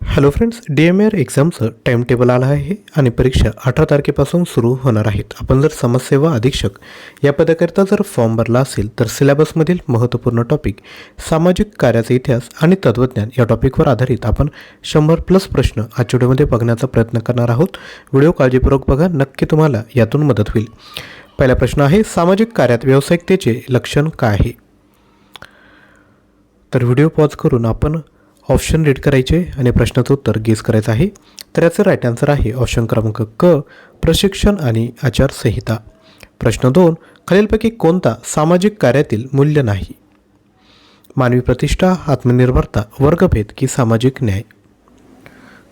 Hello friends D M R एक्झामचं time table आलं आहे आणि परीक्षा अठरा तारखेपासून सुरू होणार आहेत. आपण जर समाजसेवा अधीक्षक या पदाकरिता जर फॉर्म भरला असेल तर सिलेबसमधील महत्त्वपूर्ण टॉपिक सामाजिक कार्याचा इतिहास आणि तत्त्वज्ञान या टॉपिकवर आधारित आपण शंभर प्लस प्रश्न आजच्या व्हिडिओमध्ये बघण्याचा प्रयत्न करणार आहोत. व्हिडिओ काळजीपूर्वक बघा नक्की तुम्हाला यातून मदत होईल. पहिला प्रश्न आहे सामाजिक कार्यात व्यावसायिकतेचे लक्षण काय आहे? तर व्हिडिओ पॉज करून आपण ऑप्शन रीड करायचे आणि प्रश्नाचं उत्तर गेस करायचं आहे. तर याचं राईट आन्सर आहे ऑप्शन क्रमांक क प्रशिक्षण आणि आचारसंहिता. प्रश्न दोन खालीलपैकी कोणता सामाजिक कार्यातील मूल्य नाही? मानवी प्रतिष्ठा आत्मनिर्भरता वर्गभेद की सामाजिक न्याय?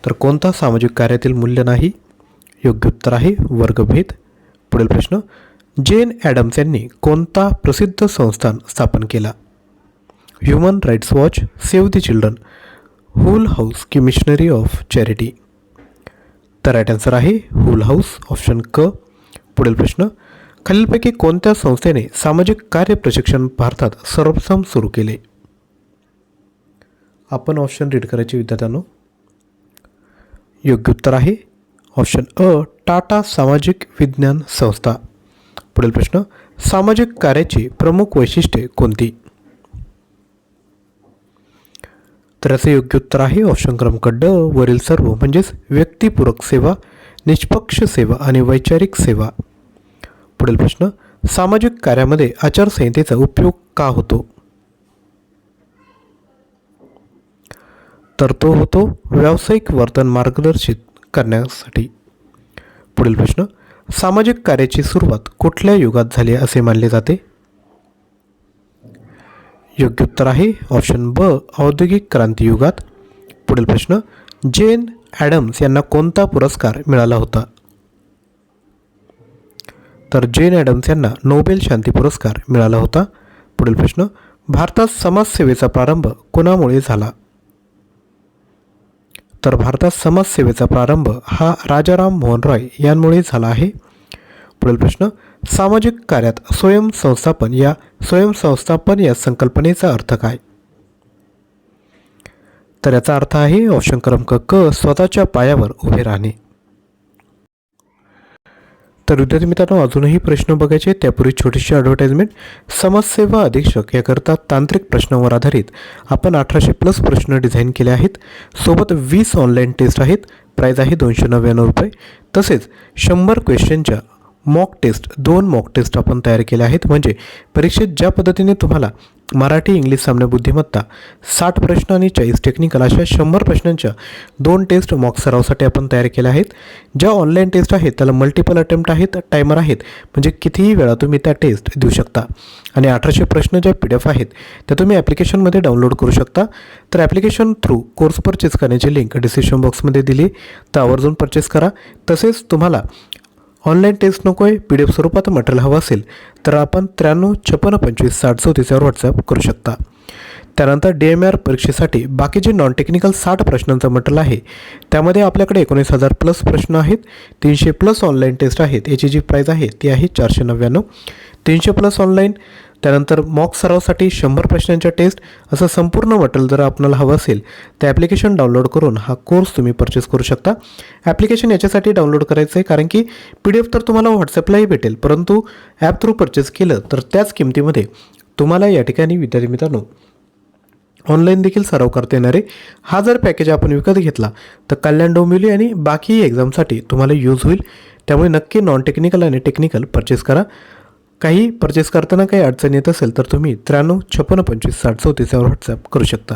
तर कोणता सामाजिक कार्यातील मूल्य नाही? योग्य उत्तर आहे वर्गभेद. पुढील प्रश्न जेन ॲडम्स यांनी कोणता प्रसिद्ध संस्थान स्थापन केला? Human Rights Watch Save the Children Hull House की मिशनरी ऑफ चॅरिटी तर राईट आन्सर आहे हुल हाऊस ऑप्शन क. पुढील प्रश्न खालीलपैकी कोणत्या संस्थेने सामाजिक कार्य प्रशिक्षण भारतात सर्वप्रथम सुरू केले? आपण ऑप्शन रीड करायचे विद्यार्थ्यांनो. योग्य उत्तर आहे. ऑप्शन अ टाटा सामाजिक विज्ञान संस्था पुढील प्रश्न सामाजिक कार्याची प्रमुख वैशिष्ट्ये कोणती? तर याचं योग्य उत्तर आहे ऑप्शन क्रमांक ड वरील सर्व म्हणजेच व्यक्तिपूरक सेवा निष्पक्ष सेवा आणि वैचारिक सेवा. पुढील प्रश्न सामाजिक कार्यामध्ये आचारसंहितेचा उपयोग का होतो? तर तो होतो व्यावसायिक वर्तन मार्गदर्शित करण्यासाठी. पुढील प्रश्न सामाजिक कार्याची सुरुवात कुठल्या युगात झाली असे मानले जाते? योग्य उत्तर आहे. ऑप्शन ब औद्योगिक क्रांतियुगात पुढील प्रश्न जेन ॲडम्स यांना कोणता पुरस्कार मिळाला होता? तर जेन ॲडम्स यांना नोबेल शांती पुरस्कार मिळाला होता. पुढील प्रश्न भारतात समाजसेवेचा प्रारंभ कोणामुळे झाला? तर भारतात समाजसेवेचा प्रारंभ हा राजाराम मोहन रॉय यांमुळे झाला आहे. पुढील प्रश्न सामाजिक कार्यात स्वयंसंस्थापन या स्वयंसंस्थापन या संकल्पनेचा अर्थ काय? तर याचा अर्थ आहे ऑप्शन क्रमांक क स्वतःच्या पायावर उभे राहणे. तर विद्यार्थी मित्रांनो अजूनही प्रश्न बघायचे त्यापूर्वी छोटीशी ॲडव्हर्टाइजमेंट समाजसेवा अधीक्षक याकरता तांत्रिक प्रश्नांवर आधारित आपण अठराशे प्लस प्रश्न डिझाईन केले आहेत. सोबत वीस ऑनलाईन टेस्ट आहेत. प्राईज आहे दोनशे नव्याण्णव रुपये. तसेच शंभर क्वेश्चनच्या मॉक टेस्ट दोन मॉक टेस्ट आपण तयार केले आहेत. म्हणजे परीक्षेत ज्या पद्धतीने तुम्हाला मराठी इंग्लिश सामने बुद्धिमत्ता साठ प्रश्न आणि चाळीस टेक्निकल अशा शंभर प्रश्नांच्या दोन टेस्ट मॉक सरावसाठी आपण तयार केल्या आहेत. ज्या ऑनलाईन टेस्ट आहेत त्याला मल्टिपल अटेम्प्ट आहेत टायमर आहेत. म्हणजे कितीही वेळा तुम्ही त्या टेस्ट देऊ शकता. आणि अठराशे प्रश्न ज्या पी डी एफ आहेत त्या तुम्ही ॲप्लिकेशनमध्ये डाउनलोड करू शकता. तर ॲप्लिकेशन थ्रू कोर्स परचेस करण्याची लिंक डिस्क्रिप्शन बॉक्समध्ये दिली. तर आवर्जून परचेस करा. तसेच तुम्हाला ऑनलाईन टेस्ट नको आहे पी डी एफ स्वरूपात मटेरियल हवं असेल तर आपण त्र्याण्णव छप्पन्न पंचवीस साठ चौतीसवर व्हॉट्सअप करू शकता. त्यानंतर डी एम आर परीक्षेसाठी बाकी जे नॉन टेक्निकल साठ प्रश्नांचं मटेरियल आहे त्यामध्ये आपल्याकडे एकोणीस हजार प्लस प्रश्न आहेत तीनशे प्लस ऑनलाईन टेस्ट आहेत याची जी प्राईज आहे ती आहे चारशे नव्याण्णव. तीनशे प्लस ऑनलाईन त्यानंतर मॉक सरावसाठी शंभर प्रश्नांच्या टेस्ट असं संपूर्ण मटेरियल जर आपल्याला हवं असेल तर ॲप्लिकेशन डाउनलोड करून हा कोर्स तुम्ही परचेस करू शकता. ॲप्लिकेशन याच्यासाठी डाउनलोड करायचं आहे कारण की पी डी एफ तर तुम्हाला व्हॉट्सअपलाही भेटेल परंतु ॲप थ्रू परचेस केलं तर त्याच किमतीमध्ये तुम्हाला या ठिकाणी विद्यार्थी मित्रांनो ऑनलाईन देखील सराव करता येणारे हा जर पॅकेज आपण विकत घेतला तर कल्याण डोंबिवली आणि बाकी एक्झामसाठी तुम्हाला यूज होईल. त्यामुळे नक्की नॉन टेक्निकल आणि टेक्निकल परचेस करा. काही परचेस करताना काही अडचण येत असेल तर तुम्ही त्र्याण्णव छप्पन्न पंचवीस साठ चौतीसवर व्हॉट्सअप करू शकता.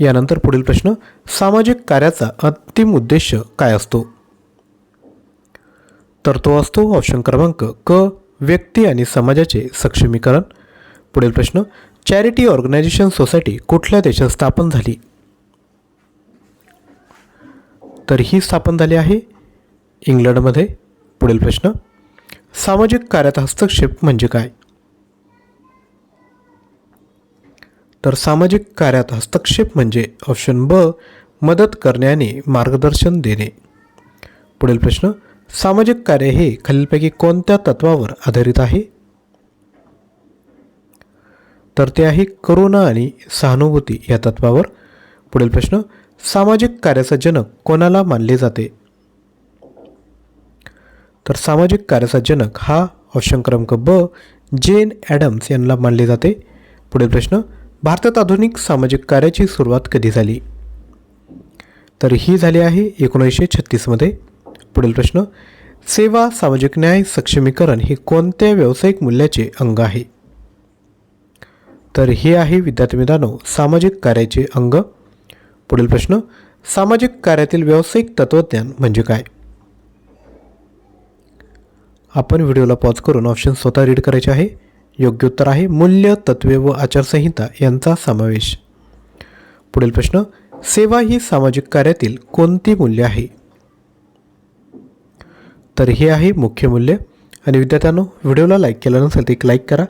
यानंतर पुढील प्रश्न सामाजिक कार्याचा अंतिम उद्देश काय असतो? तर तो असतो ऑप्शन क्रमांक क व्यक्ती आणि समाजाचे सक्षमीकरण. पुढील प्रश्न चॅरिटी ऑर्गनायझेशन सोसायटी कुठल्या देशात स्थापन झाली? तर ही स्थापन झाली आहे इंग्लंडमध्ये. पुढील प्रश्न. सामाजिक कार्यात हस्तक्षेप म्हणजे काय? तर सामाजिक कार्यात हस्तक्षेप म्हणजे ऑप्शन ब मदत करण्याने मार्गदर्शन देणे. पुढील प्रश्न सामाजिक कार्य हे खालीलपैकी कोणत्या तत्वावर आधारित आहे? तर ते आहे करुणा आणि सहानुभूती या तत्वावर. पुढील प्रश्न सामाजिक कार्याचा जनक कोणाला मानले जाते? तर सामाजिक कार्याचा जनक हा ऑप्शन क्रमांक ब जेन ॲडम्स यांना मानले जाते. पुढील प्रश्न भारतात आधुनिक सामाजिक कार्याची सुरुवात कधी झाली? तर ही झाली आहे एकोणीसशे छत्तीसमध्ये पुढील प्रश्न सेवा सामाजिक न्याय सक्षमीकरण हे कोणत्या व्यावसायिक मूल्याचे अंग आहे? तर हे आहे विद्यार्थी मित्रांनो सामाजिक कार्याचे अंग. पुढील प्रश्न सामाजिक कार्यातील व्यावसायिक तत्त्वज्ञान म्हणजे काय? आपण व्हिडिओला पॉज करून ऑप्शन स्वतः रीड करायचे आहे. योग्य उत्तर आहे मूल्य तत्वे व आचारसंहिता यांचा समावेश. पुढील प्रश्न सेवा ही सामाजिक कार्यातील कोणती मूल्य आहे? तर हे आहे मुख्य मूल्य. आणि विद्यार्थ्यांनो व्हिडिओला लाईक केलं नसेल तर एक लाईक करा.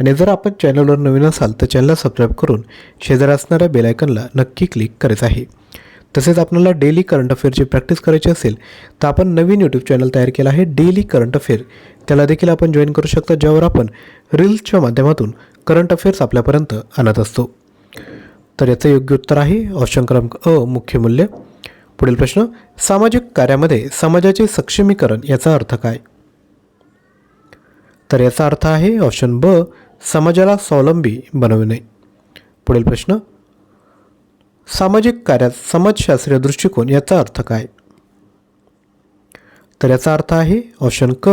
आणि जर आपण चॅनलवर नवीन असाल तर चॅनलला सबस्क्राईब करून शेजार असणाऱ्या बेलायकनला नक्की क्लिक करायचं आहे. तसेच आपल्याला डेली करंट अफेअरची प्रॅक्टिस करायची असेल तर आपण नवीन यूट्यूब चॅनल तयार केला आहे डेली करंट अफेअर त्याला देखील आपण जॉईन करू शकता ज्यावर आपण रील्सच्या माध्यमातून करंट अफेअर्स आपल्यापर्यंत आणत असतो. तर याचं योग्य उत्तर आहे ऑप्शन क्रमांक अ मुख्य मूल्य. पुढील प्रश्न सामाजिक कार्यामध्ये समाजाचे सक्षमीकरण याचा अर्थ काय? तर याचा अर्थ आहे ऑप्शन ब समाजाला स्वावलंबी बनविणे. पुढील प्रश्न सामाजिक कार्यात समाजशास्त्रीय दृष्टिकोन याचा अर्थ काय? तर याचा अर्थ आहे ऑप्शन क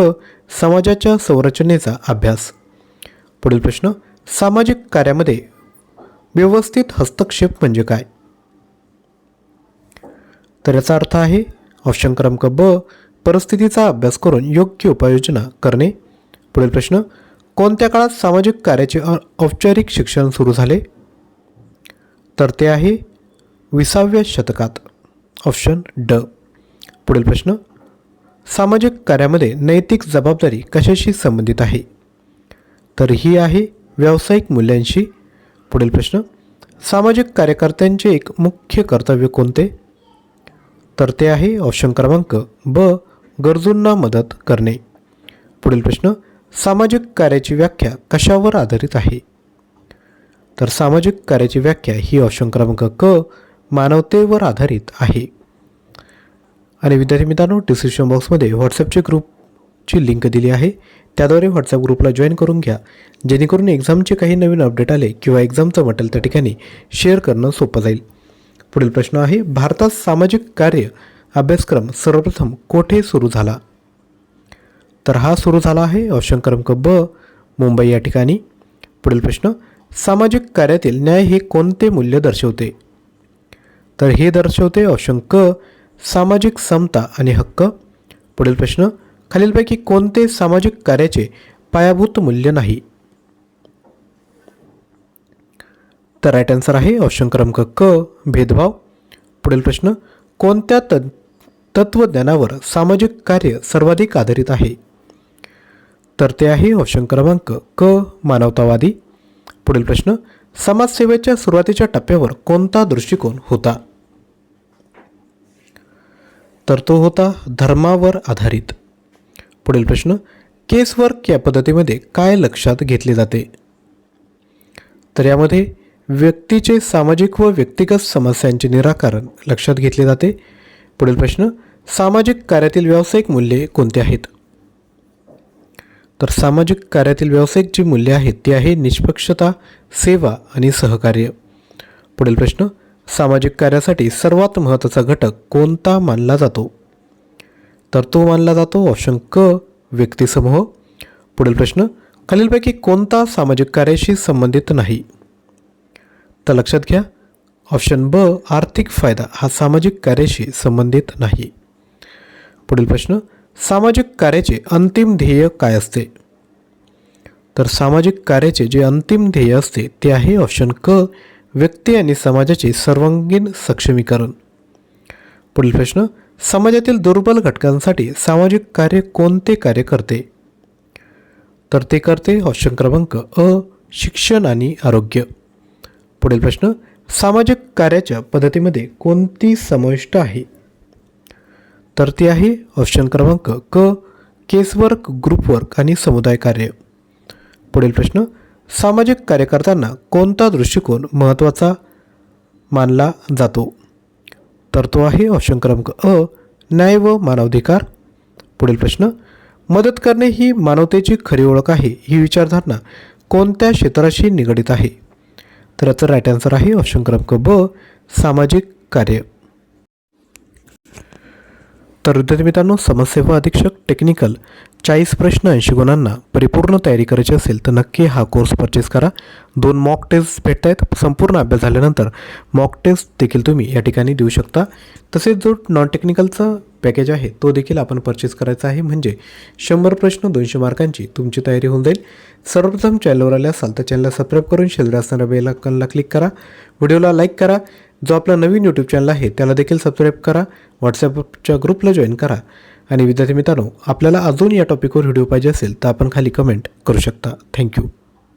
समाजाच्या संरचनेचा अभ्यास. पुढील प्रश्न सामाजिक कार्यामध्ये व्यवस्थित हस्तक्षेप म्हणजे काय? तर याचा अर्थ आहे ऑप्शन क्रमांक ब परिस्थितीचा अभ्यास करून योग्य उपाययोजना करणे. पुढील प्रश्न कोणत्या काळात सामाजिक कार्याचे औपचारिक शिक्षण सुरू झाले? तर ते आहे विसाव्या शतकात. ऑप्शन ड पुढील प्रश्न. सामाजिक कार्यामध्ये नैतिक जबाबदारी कशाशी संबंधित आहे? तर ही आहे व्यावसायिक मूल्यांशी. पुढील प्रश्न. सामाजिक कार्यकर्त्यांचे एक मुख्य कर्तव्य कोणते? तर ते आहे ऑप्शन क्रमांक ब. गरजूंना मदत करणे. पुढील प्रश्न. सामाजिक कार्याची व्याख्या कशावर आधारित आहे? तर सामाजिक कार्याची व्याख्या ही ऑप्शन क्रमांक क. मानवतेवर आधारित आहे. आणि विद्यार्थी मित्रांनो डिस्क्रिप्शन बॉक्समध्ये व्हॉट्सअपचे ग्रुपची लिंक दिली आहे. त्याद्वारे व्हॉट्सअप ग्रुपला जॉईन करून घ्या. जेणेकरून एक्झामचे काही नवीन अपडेट आले किंवा एक्झामचं मटेरियल त्या ठिकाणी शेअर करणं सोपं जाईल. पुढील प्रश्न आहे भारतात सामाजिक कार्य अभ्यासक्रम सर्वप्रथम कोठे सुरू झाला? तर हा सुरू झाला आहे ऑप्शन क्रमांक ब मुंबई या ठिकाणी. पुढील प्रश्न सामाजिक कार्यातील न्याय हे कोणते मूल्य दर्शवते? तर हे दर्शवते ऑप्शन क सामाजिक समता आणि हक्क. पुढील प्रश्न खालीलपैकी कोणते सामाजिक कार्याचे पायाभूत मूल्य नाही? तर राईट आन्सर आहे ऑप्शन क्रमांक क भेदभाव. पुढील प्रश्न कोणत्या त तत्त्वज्ञानावर सामाजिक कार्य सर्वाधिक आधारित आहे? तर ते आहे ऑप्शन क्रमांक क मानवतावादी. पुढील प्रश्न समाजसेवेच्या सुरुवातीच्या टप्प्यावर कोणता दृष्टिकोन होता? तर तो होता धर्मावर आधारित. पुढील प्रश्न केस वर्क या पद्धतीमध्ये काय लक्षात घेतले जाते? तर यामध्ये व्यक्तीचे सामाजिक व व्यक्तिगत समस्यांचे निराकरण लक्षात घेतले जाते. पुढील प्रश्न सामाजिक कार्यातील व्यावसायिक मूल्ये कोणती आहेत? तर सामाजिक कार्यातील व्यावसायिक जी मूल्ये आहेत ती आहे निष्पक्षता सेवा आणि सहकार्य. पुढील प्रश्न सामाजिक कार्यासाठी सर्वात महत्त्वाचा घटक कोणता मानला जातो? तर तो मानला जातो ऑप्शन क व्यक्तिसमूह. पुढील प्रश्न खालीलपैकी कोणता सामाजिक कार्याशी संबंधित नाही? तर लक्षात घ्या ऑप्शन ब आर्थिक फायदा हा सामाजिक कार्याशी संबंधित नाही. पुढील प्रश्न सामाजिक कार्याचे अंतिम ध्येय काय असते? तर सामाजिक कार्याचे जे अंतिम ध्येय असते ते आहे ऑप्शन क व्यक्ती आणि समाजाचे सर्वांगीण सक्षमीकरण. पुढील प्रश्न समाजातील दुर्बल घटकांसाठी सामाजिक कार्य कोणते कार्य करते? तर ते करते ऑप्शन क्रमांक अ शिक्षण आणि आरोग्य. पुढील प्रश्न सामाजिक कार्याच्या पद्धतीमध्ये कोणती समाविष्ट आहे? तर ती आहे ऑप्शन क्रमांक क केसवर्क ग्रुपवर्क आणि समुदाय कार्य. पुढील प्रश्न सामाजिक कार्यकर्त्यांना कोणता दृष्टिकोन महत्त्वाचा मानला जातो? तर तो आहे ऑप्शन क्रमांक अ न्याय व मानवाधिकार. पुढील प्रश्न मदत करणे ही मानवतेची खरी ओळख आहे ही विचारधारणा कोणत्या क्षेत्राशी निगडित आहे? तर याचं राईट आन्सर आहे ऑप्शन क्रमांक ब सामाजिक कार्य. तर विद्यार्थी मित्रांनो समाजसेवा अधीक्षक टेक्निकल चाळीस प्रश्न ऐंशी गुणांना परिपूर्ण तयारी करायची असेल तर नक्की हा कोर्स परचेस करा. दोन मॉक टेस्ट भेटत आहेत संपूर्ण अभ्यास झाल्यानंतर मॉक टेस्ट देखील तुम्ही या ठिकाणी देऊ शकता. तसेच जो नॉन टेक्निकलचा पॅकेज आहे तो देखील आपण परचेस करायचा आहे. म्हणजे शंभर प्रश्न दोनशे मार्कांची तुमची तयारी होऊन जाईल. सर्वप्रथम चॅनलवर आल्या असाल तर चॅनलला सबस्क्राईब करून शेजारी असणाऱ्या बेल आयकॉनला क्लिक करा. व्हिडिओला लाईक करा. जो आपला नवीन यूट्यूब चॅनल आहे त्याला देखील सबस्क्राईब करा व्हॉट्सॲपच्या ग्रुपला जॉईन करा. आणि विद्यार्थी मित्रांनो आपल्याला अजून या टॉपिकवर व्हिडिओ पाहिजे असेल तर आपण खाली कमेंट करू शकता. थँक्यू